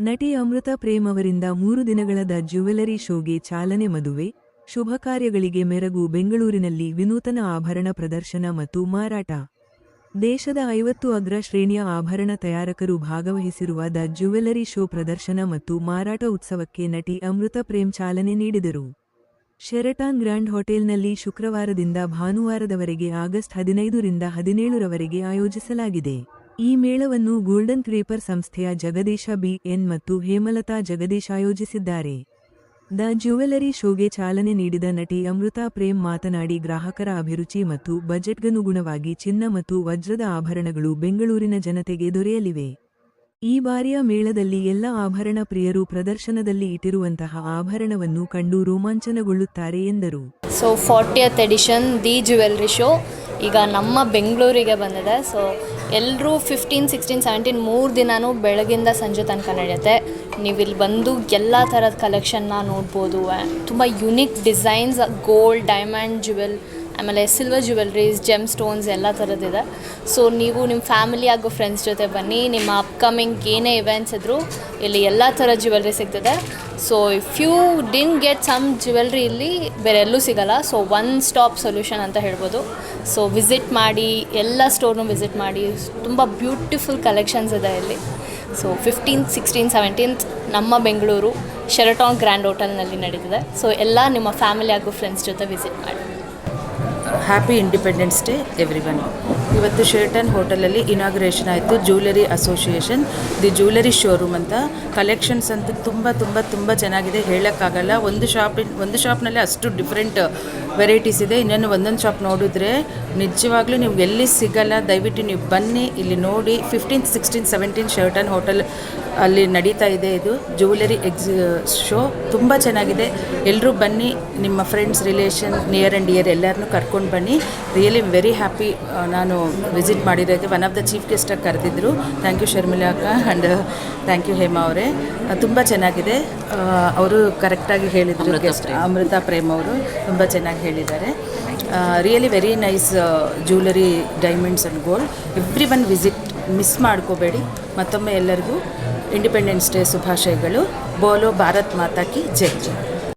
ನಟಿ ಅಮೃತ ಪ್ರೇಮ್ ಅವರಿಂದ ಮೂರು ದಿನಗಳ ದ ಜ್ಯುವೆಲರಿ ಶೋಗೆ ಚಾಲನೆ ಮದುವೆ. ಶುಭ ಕಾರ್ಯಗಳಿಗೆ ಮೆರಗು ಬೆಂಗಳೂರಿನಲ್ಲಿ ವಿನೂತನ ಆಭರಣ ಪ್ರದರ್ಶನ ಮತ್ತು ಮಾರಾಟ. ದೇಶದ ಐವತ್ತು ಅಗ್ರ ಶ್ರೇಣಿಯ ಆಭರಣ ತಯಾರಕರು ಭಾಗವಹಿಸಿರುವ ದ ಜ್ಯುವೆಲರಿ ಶೋ ಪ್ರದರ್ಶನ ಮತ್ತು ಮಾರಾಟ ಉತ್ಸವಕ್ಕೆ ನಟಿ ಅಮೃತ ಪ್ರೇಮ್ ಚಾಲನೆ ನೀಡಿದರು. ಶೆರಟಾನ್ ಗ್ರ್ಯಾಂಡ್ ಹೋಟೆಲ್ನಲ್ಲಿ ಶುಕ್ರವಾರದಿಂದ ಭಾನುವಾರದವರೆಗೆ ಆಗಸ್ಟ್ ಹದಿನೈದರಿಂದ ಹದಿನೇಳರವರೆಗೆ ಆಯೋಜಿಸಲಾಗಿದೆ. ಈ ಮೇಳವನ್ನು ಗೋಲ್ಡನ್ ಕ್ರೇಪರ್ ಸಂಸ್ಥೆಯ ಜಗದೀಶ ಬಿ. ಎನ್. ಮತ್ತು ಹೇಮಲತಾ ಜಗದೀಶ್ ಆಯೋಜಿಸಿದ್ದಾರೆ. ದ ಜ್ಯುವೆಲರಿ ಶೋಗೆ ಚಾಲನೆ ನೀಡಿದ ನಟಿ ಅಮೃತಾ ಪ್ರೇಮ್ ಮಾತನಾಡಿ, ಗ್ರಾಹಕರ ಅಭಿರುಚಿ ಮತ್ತು ಬಜೆಟ್ಗನುಗುಣವಾಗಿ ಚಿನ್ನ ಮತ್ತು ವಜ್ರದ ಆಭರಣಗಳು ಬೆಂಗಳೂರಿನ ಜನತೆಗೆ ದೊರೆಯಲಿವೆ. ಈ ಬಾರಿಯ ಮೇಳದಲ್ಲಿ ಎಲ್ಲ ಆಭರಣ ಪ್ರಿಯರು ಪ್ರದರ್ಶನದಲ್ಲಿ ಇಟ್ಟಿರುವಂತಹ ಆಭರಣವನ್ನು ಕಂಡು ರೋಮಾಂಚನಗೊಳ್ಳುತ್ತಾರೆ ಎಂದರು. So fortieth edition the jewellery show ಈಗ ನಮ್ಮ ಬೆಂಗಳೂರಿಗೆ ಬಂದಿದೆ. ಸೊ ಎಲ್ಲರೂ ಫಿಫ್ಟೀನ್ ಸಿಕ್ಸ್ಟೀನ್ ಸೆವೆಂಟೀನ್ ಮೂರು ದಿನವೂ ಬೆಳಗಿಂದ ಸಂಜೆ ತನಕ ನಡೆಯುತ್ತೆ. ನೀವು ಇಲ್ಲಿ ಬಂದು ಎಲ್ಲ ಥರದ ಕಲೆಕ್ಷನ್ನ ನೋಡ್ಬೋದು. ತುಂಬ unique designs gold diamond jewel ಆಮೇಲೆ ಸಿಲ್ವರ್ ಜ್ಯುವೆಲ್ರೀಸ್ ಜೆಮ್ ಸ್ಟೋನ್ಸ್ ಎಲ್ಲ ಥರದ್ದಿದೆ ಸೊ ನೀವು ನಿಮ್ಮ ಫ್ಯಾಮಿಲಿ ಹಾಗೂ ಫ್ರೆಂಡ್ಸ್ ಜೊತೆ ಬನ್ನಿ. ನಿಮ್ಮ ಅಪ್ಕಮಿಂಗ್ ಏನೇ ಇವೆಂಟ್ಸ್ ಇದ್ದರೂ ಇಲ್ಲಿ ಎಲ್ಲ ಥರ ಜ್ಯುವೆಲ್ರಿ ಸಿಗ್ತದೆ. So if you didn't get some jewellery ಇಲ್ಲಿ ಬೇರೆ ಎಲ್ಲೂ ಸಿಗಲ್ಲ. ಸೊ ಒನ್ ಸ್ಟಾಪ್ ಸೊಲ್ಯೂಷನ್ ಅಂತ ಹೇಳ್ಬೋದು. ಸೊ ವಿಸಿಟ್ ಮಾಡಿ, ಎಲ್ಲ ಸ್ಟೋರ್ನು ವಿಸಿಟ್ ಮಾಡಿ, ತುಂಬ ಬ್ಯೂಟಿಫುಲ್ ಕಲೆಕ್ಷನ್ಸ್ ಇದೆ ಇಲ್ಲಿ. ಸೊ ಫಿಫ್ಟೀನ್ತ್ ಸಿಕ್ಸ್ಟೀನ್ ಸೆವೆಂಟೀನ್ತ್ ನಮ್ಮ ಬೆಂಗಳೂರು ಶೆರಟಾನ್ ಗ್ರ್ಯಾಂಡ್ ಹೋಟೆಲ್ನಲ್ಲಿ ನಡೀತಿದೆ. ಸೊ ಎಲ್ಲ ನಿಮ್ಮ ಫ್ಯಾಮಿಲಿ ಹಾಗೂ ಫ್ರೆಂಡ್ಸ್ ಜೊತೆ ವಿಸಿಟ್ ಮಾಡಿ. Happy independence day everyone ಇವತ್ತು ಶೇರ್ಟನ್ ಹೋಟೆಲಲ್ಲಿ ಇನಾಗ್ರೇಷನ್ ಆಯಿತು jewellery association the jewellery showroom ಅಂತ. ಕಲೆಕ್ಷನ್ಸ್ ಅಂತೂ ತುಂಬ ತುಂಬ ತುಂಬ ಚೆನ್ನಾಗಿದೆ. ಹೇಳೋಕ್ಕಾಗಲ್ಲ. ಒಂದು ಶಾಪ್ ಒಂದು ಶಾಪ್ನಲ್ಲಿ ಅಷ್ಟು ಡಿಫ್ರೆಂಟ್ ವೆರೈಟೀಸ್ ಇದೆ. ಇನ್ನೊಂದು ಒಂದೊಂದು ಶಾಪ್ ನೋಡಿದ್ರೆ ನಿಜವಾಗ್ಲೂ ನೀವು ಎಲ್ಲಿ ಸಿಗಲ್ಲ. ದಯವಿಟ್ಟು ನೀವು ಬನ್ನಿ, ಇಲ್ಲಿ ನೋಡಿ. Fifteen sixteen seventeen Sheraton hotel ಅಲ್ಲಿ ನಡೀತಾ ಇದೆ ಇದು. ಜ್ಯುವೆಲರಿ ಎಕ್ಸಿ ಶೋ ತುಂಬ ಚೆನ್ನಾಗಿದೆ. ಎಲ್ಲರೂ ಬನ್ನಿ, ನಿಮ್ಮ friends relation near and dear ಎಲ್ಲರನ್ನೂ ಕರ್ಕೊಂಡು ಬನ್ನಿ. ರಿಯಲಿ ವೆರಿ ಹ್ಯಾಪಿ ನಾನು ವಿಸಿಟ್ ಮಾಡಿದ್ದಕ್ಕೆ ಒನ್ ಆಫ್ ದ ಚೀಫ್ ಗೆಸ್ಟಾಗಿ ಕರೆದಿದ್ದರು ಥ್ಯಾಂಕ್ ಯು ಶರ್ಮಿಲಾ ಅಕ್ಕ ಆ್ಯಂಡ್ ಥ್ಯಾಂಕ್ ಯು ಹೇಮಾ ಅವರೇ. ತುಂಬ ಚೆನ್ನಾಗಿದೆ. ಅವರು ಕರೆಕ್ಟಾಗಿ ಹೇಳಿದರು ಗೆಸ್ಟ್ ಅಮೃತ ಪ್ರೇಮ್ ಅವರು. ತುಂಬ ಚೆನ್ನಾಗಿ ಹೇಳಿದ್ದಾರೆ. Really very nice jewellery diamonds and gold everyone visit miss ಮಾಡ್ಕೋಬೇಡಿ. ಮತ್ತೊಮ್ಮೆ ಎಲ್ಲರಿಗೂ ಇಂಡಿಪೆಂಡೆನ್ಸ್ ಡೇ ಶುಭಾಶಯಗಳು. ಬೋಲೋ ಭಾರತ್ ಮಾತಾ ಕಿ ಜೈ